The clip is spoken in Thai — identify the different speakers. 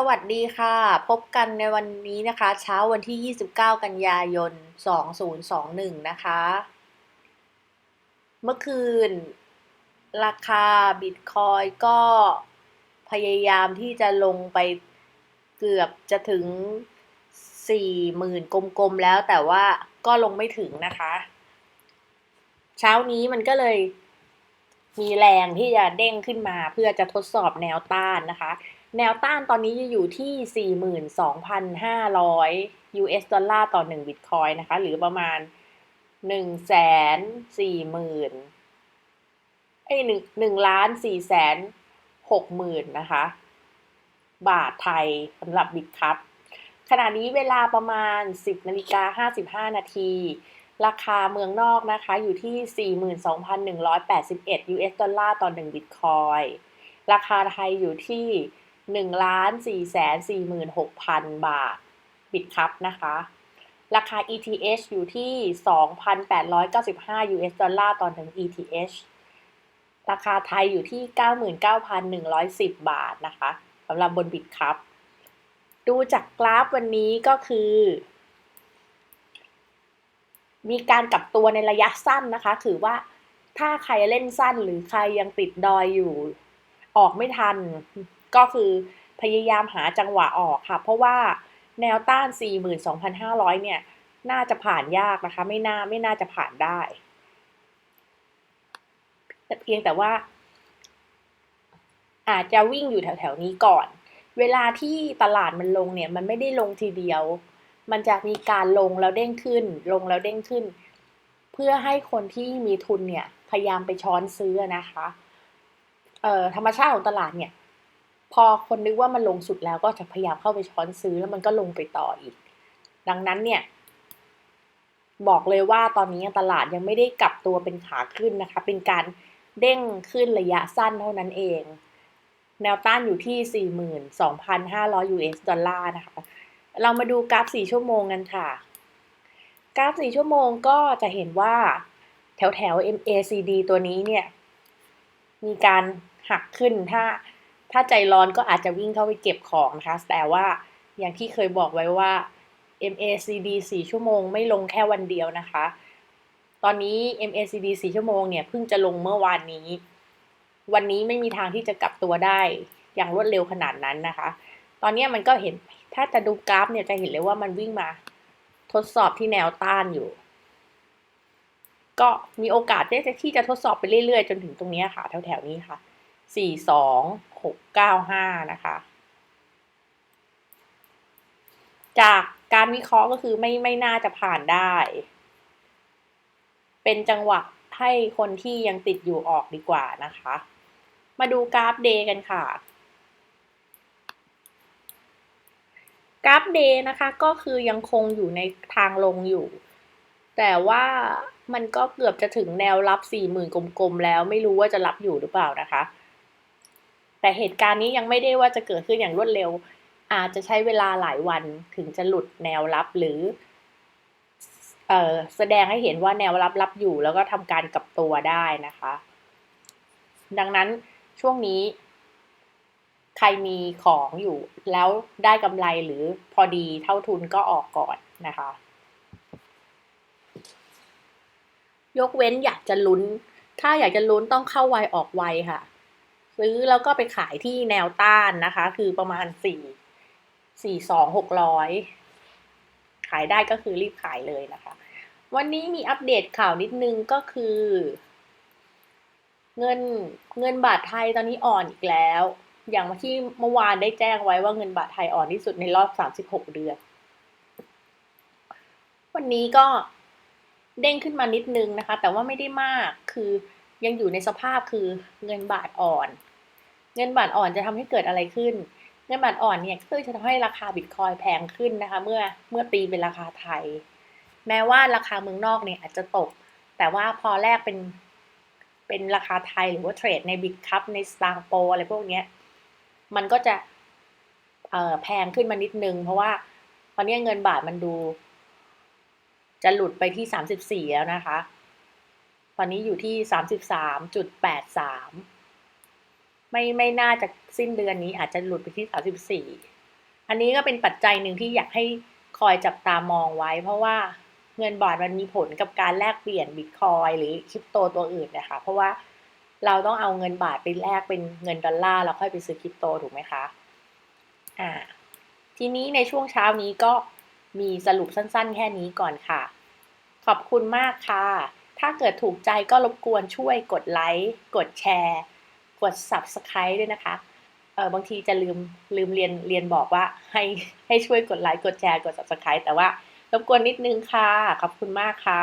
Speaker 1: สวัสดีค่ะ พบกันในวันนี้นะคะ เช้าวันที่ 29 กันยายน 2021 นะคะ เมื่อคืน ราคาบิตคอยก็พยายามที่จะลงไปเกือบจะถึง 40,000 กลมๆ แล้วแต่ว่าก็ลงไม่ถึงนะคะ เช้านี้มันก็เลยมีแรงที่จะเด้งขึ้นมาเพื่อจะทดสอบแนวต้านนะคะ แนวต้านตอนนี้จะอยู่ที่ 42,500 US ดอลลาร์ต่อ1บิตคอยนะคะ หรือประมาณ 1 4 0 0 0 0เอ้ย1 1ล้าน4แสน6หมื่นนะคะ บาทไทยสำหรับบิตคัพขณะนี้เวลาประมาณ 10นาฬิกา55 นาที ราคาเมืองนอกนะคะอยู่ที่ 42,181 US ดอลลาร์ต่อ1บิตคอย ราคาไทยอยู่ที่ 1ล้าน4แสน46,000บาทบิตคัพนะคะ ราคา ETH อยู่ที่ 2,895 US ดอลลาร์ต่อ1 ETH ราคาไทยอยู่ที่ 99,110 บาทนะคะสำหรับบนบิตคัพดูจากกราฟวันนี้ก็คือ มีการกลับตัวในระยะสั้นนะคะ คือว่าถ้าใครเล่นสั้นหรือใครยังติดดอยอยู่ ออกไม่ทัน ก็คือพยายามหาจังหวะออกค่ะ เพราะว่าแนวต้าน 42,500 เนี่ย น่าจะผ่านยากนะคะ ไม่น่าไม่น่าจะผ่านได้ แต่เพียงแต่ว่า อาจจะวิ่งอยู่แถวๆนี้ก่อน เวลาที่ตลาดมันลงเนี่ย มันไม่ได้ลงทีเดียว มันจะมีการลงแล้วเด้งขึ้น ลงแล้วเด้งขึ้น เพื่อให้คนที่มีทุนเนี่ย พยายามไปช้อนซื้อนะคะ เอ่อธรรมชาติของตลาดเนี่ย พอคนนึกว่ามันลงสุดแล้วก็จะพยายามเข้าไปช้อนซื้อแล้วมันก็ลงไปต่ออีก ดังนั้นเนี่ย บอกเลยว่าตอนนี้ตลาดยังไม่ได้กลับตัวเป็นขาขึ้นนะคะ เป็นการเด้งขึ้นระยะสั้นเท่านั้นเอง แนวต้านอยู่ที่ 42,500 US ดอลลาร์นะคะ เรามาดูกราฟ 4 ชั่วโมงกันค่ะ กราฟ 4 ชั่วโมงก็จะเห็นว่าแถวแถว MACD ตัวนี้เนี่ย มีการหักขึ้นถ้า ถ้าใจร้อนก็อาจจะวิ่งเข้าไปเก็บของนะคะ แต่ว่าอย่างที่เคยบอกไว้ว่า MACD 4 ชั่วโมงไม่ลงแค่วันเดียวนะคะ ตอนนี้ MACD 4 ชั่วโมงเนี่ยเพิ่งจะลงเมื่อวานนี้ วันนี้ไม่มีทางที่จะกลับตัวได้อย่างรวดเร็วขนาดนั้นนะคะ ตอนนี้มันก็เห็น ถ้าจะดูกราฟเนี่ยจะเห็นเลยว่ามันวิ่งมา ทดสอบที่แนวต้านอยู่ ก็มีโอกาสที่จะทดสอบไปเรื่อยๆ จนถึงตรงนี้ค่ะ แถวๆนี้ค่ะสี่ส องหกเก้าห้านะคะ จากการวิเคราะห์ก็คือไม่ไม่น่าจะผ่านได้ เป็นจังหวะให้คนที่ยังติดอยู่ออกดีกว่านะคะ มาดูกราฟเดย์กันค่ะกราฟเดย์นะคะก็คือยังคงอยู่ในทางลงอยู่ แต่ว่ามันก็เกือบจะถึงแนวรับสี่หมื่นกลมๆแล้ว ไม่รู้ว่าจะรับอยู่หรือเปล่านะคะ แต่เหตุการณ์นี้ยังไม่ได้ว่าจะเกิดขึ้นอย่างรวดเร็ว อาจจะใช้เวลาหลายวันถึงจะหลุดแนวรับหรือออแสดงให้เห็นว่าแนวรับรับอยู่แล้วก็ทำการกลับตัวได้นะคะ ดังนั้นช่วงนี้ ใครมีของอยู่แล้วได้กำไรหรือพอดีเท่าทุนก็ออกก่อนนะคะ ยกเว้นอยากจะลุ้น ถ้าอยากจะลุ้นต้องเข้าไวออกไวค่ะ ซื้อแล้วก็ไปขายที่แนวต้านนะคะ คือประมาณสี่สี่สองหกร้อยขายได้ก็คือรีบขายเลยนะคะ วันนี้มีอัปเดตข่าวนิดนึงก็คือ เงินเงินบาทไทยตอนนี้อ่อนอีกแล้ว อย่างที่เมื่อวานได้แจ้งไว้ว่าเงินบาทไทยอ่อนที่สุดในรอบสามสิบหกเดือน วันนี้ก็เด้งขึ้นมานิดนึงนะคะ แต่ว่าไม่ได้มากคือ ยังอยู่ในสภาพคือเงินบาทอ่อน เงินบาทอ่อนจะทำให้เกิดอะไรขึ้น เงินบาทอ่อนเนี่ยก็จะทำให้ราคาบิตคอยแพงขึ้นนะคะ เมื่อเมื่อตีเป็นราคาไทย แม้ว่าราคาเมืองนอกเนี่ยอาจจะตก แต่ว่าพอแรกเป็นเป็นราคาไทยหรือว่าเทรดในบิตคัพในสตางโปอะไรพวกนี้มันก็จะแพงขึ้นมานิดนึง เพราะว่าตอนนี้เงินบาทมันดู จะหลุดไปที่สามสิบสี่แล้วนะคะ ตอนนี้อยู่ที่สามสิบสามจุดแปดสามไม่ไม่น่าจะสิ้นเดือนนี้อาจจะหลุดไปที่สามสิบสี่อันนี้ก็เป็นปัจจัยหนึ่งที่อยากให้คอยจับตามองไว้ เพราะว่าเงินบาทมันมีผลกับการแลกเปลี่ยนบิตคอยหรือคริปโตตัวอื่นนะคะเพราะว่าเราต้องเอาเงินบาทไปแลกเป็นเงินดอลลาร์แล้วค่อยไปซื้อคริปโตถูกไหมคะอ่าทีนี้ในช่วงเช้านี้ก็มีสรุปสั้นๆ แค่นี้ก่อนค่ะ ขอบคุณมากค่ะ ถ้าเกิดถูกใจก็รบกวนช่วยกดไลค์ กดแชร์ กด Subscribe ด้วยนะคะ เออบางทีจะลืมลืมเรียนเรียนบอกว่าให้ให้ช่วยกดไลค์ กดแชร์ กด Subscribe แต่ว่ารบกวนนิดนึงค่ะ ขอบคุณมากค่ะ